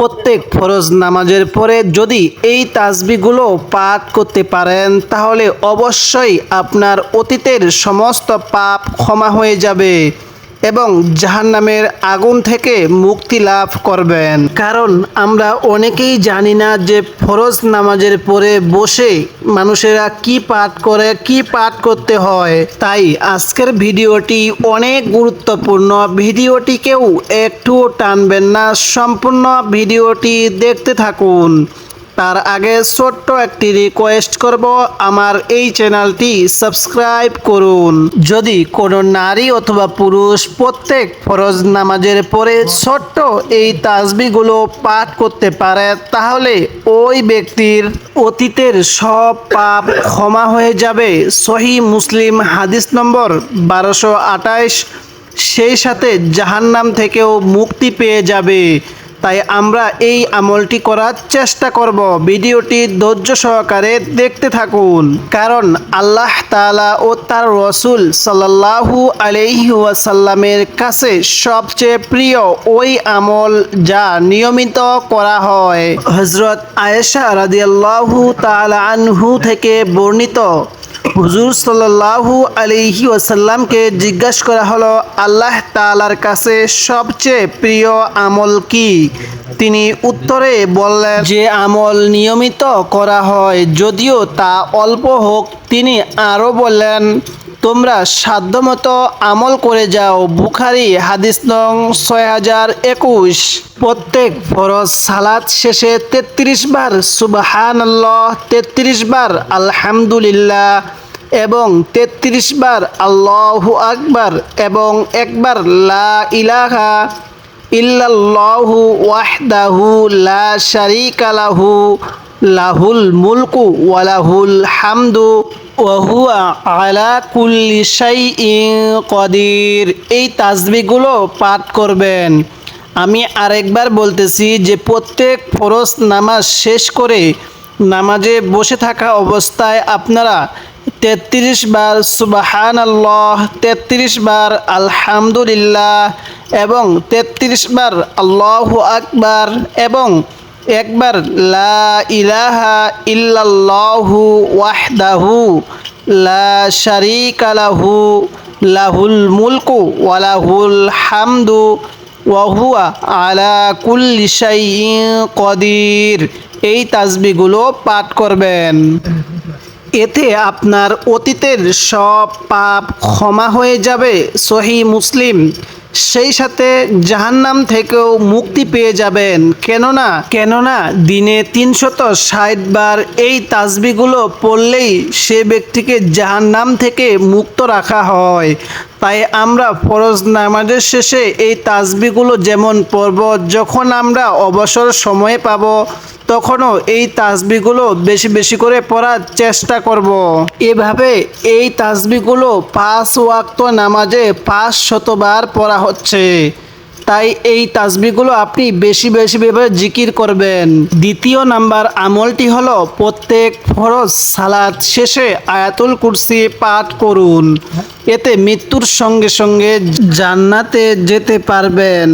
প্রত্যেক ফরজ নামাজের পরে যদি এই তাসবিগুলো পাঠ করতে পারেন, তাহলে অবশ্যই আপনার অতীতের সমস্ত পাপ ক্ষমা হয়ে যাবে। এবং জাহান্নামের আগুন থেকে মুক্তি লাভ করবেন। কারণ আমরা অনেকেই জানি না যে ফরজ নামাজের পরে বসে মানুষেরা কি পাঠ করে, কি পাঠ করতে হয়। তাই আজকের ভিডিওটি অনেক গুরুত্বপূর্ণ। ভিডিওটিকেও একটুও টানবেন না। সম্পূর্ণ ভিডিওটি দেখতে থাকুন। তার আগে ছোট্ট একটি রিকোয়েস্ট করব। আমার এই চ্যানেলটি সাবস্ক্রাইব করুন। যদি কোনো নারী অথবা পুরুষ প্রত্যেক ফরজ নামাজের পরে ছোট্ট এই তাসবিগুলো পাঠ করতে পারে, তাহলে ওই ব্যক্তির অতীতের সব পাপ ক্ষমা হয়ে যাবে। সহি মুসলিম হাদিস নম্বর বারোশো আঠাইশ সেই সাথে জাহান্নাম থেকেও মুক্তি পেয়ে যাবে। তাই আমরা এই আমলটি করার চেষ্টা করব। ভিডিওটি ধৈর্য সহকারে দেখতে থাকুন। কারণ আল্লাহ তাআলা ও তার রসুল সাল্লাল্লাহু আলাইহি কাছে সবচেয়ে প্রিয় ওই আমল যা নিয়মিত করা হয়। হজরত আয়েশা রাদিয়াল্লাহু তাআলা আনহু থেকে বর্ণিত হুজুর সাল্লাহু আলিহি ওসাল্লামকে জিজ্ঞাস করা হলো, আল্লাহ তালার কাছে সবচেয়ে প্রিয় আমল কি? তিনি উত্তরে বললেন, যে আমল নিয়মিত করা হয়, যদিও তা অল্প হোক, তিনি আরও বললেন তোমরা সাধ্যমতো আমল করে যাও। বুখারি হাদিস নং ছয় হাজার একুশ। প্রত্যেক ফরজ সালাত শেষে তেত্রিশ বার সুবাহান আল্লাহ তেত্রিশ বার আলহামদুলিল্লাহ এবং তেত্রিশ বার আল্লাহু আকবার এবং একবার লা ইলাহা ইল্লাল্লাহু ওয়াহদাহু লা শারিকা লাহু লাহুল মুলকু ওয়ালাহুল হামদু ওয়াহুয়া আলা কুল্লি শাইইন কদির। এই তাজবিগুলো পাঠ করবেন। আমি আরেকবার বলতেছি যে প্রত্যেক ফরজ নামাজ শেষ করে নামাজে বসে থাকা অবস্থায় আপনারা তেত্রিশ বার সুবাহান আল্লাহ তেত্রিশ বার আলহামদুলিল্লাহ এবং তেত্রিশ বার আল্লাহ আকবার এবং একবার, লা ইলাহা ইল্লাল্লাহু ওয়াহদাহু লা শারিকা লাহু, লাহুল মুলকু ওয়ালাহুল হামদু ওয়াহুয়া আলা কুল্লি শাইইন কদির। এই তাসবিগুলো পাঠ করবেন। এতে আপনার অতীতের সব পাপ ক্ষমা হয়ে যাবে। সহি মুসলিম। সেই সাথে জাহান্নাম থেকেও মুক্তি পেয়ে যাবেন। কেননা কেননা দিনে তিনশত ষাট বার এই তাজবিগুলো পড়লেই সে ব্যক্তিকে জাহান্নাম থেকে মুক্ত রাখা হয়। তাই আমরা ফরজ নামাজের শেষে এই তাজবিগুলো যেমন পড়ব, যখন আমরা অবসর সময়ে পাব তখনও এই তাসবিগুলো বেশি বেশি করে পড়ার চেষ্টা করব। এভাবে এই তাসবিগুলো পাঁচ ওয়াক্ত নামাজে পাঁচ শতবার পড়া হচ্ছে। তাই এই তাসবিগুলো আপনি বেশি বেশি ভাবে জিকির করবেন। দ্বিতীয় নাম্বার আমলটি হলো প্রত্যেক ফরজ সালাদ শেষে আয়াতুল কুরসি পাঠ করুন। এতে মৃত্যুর সঙ্গে সঙ্গে জান্নাতে যেতে পারবেন।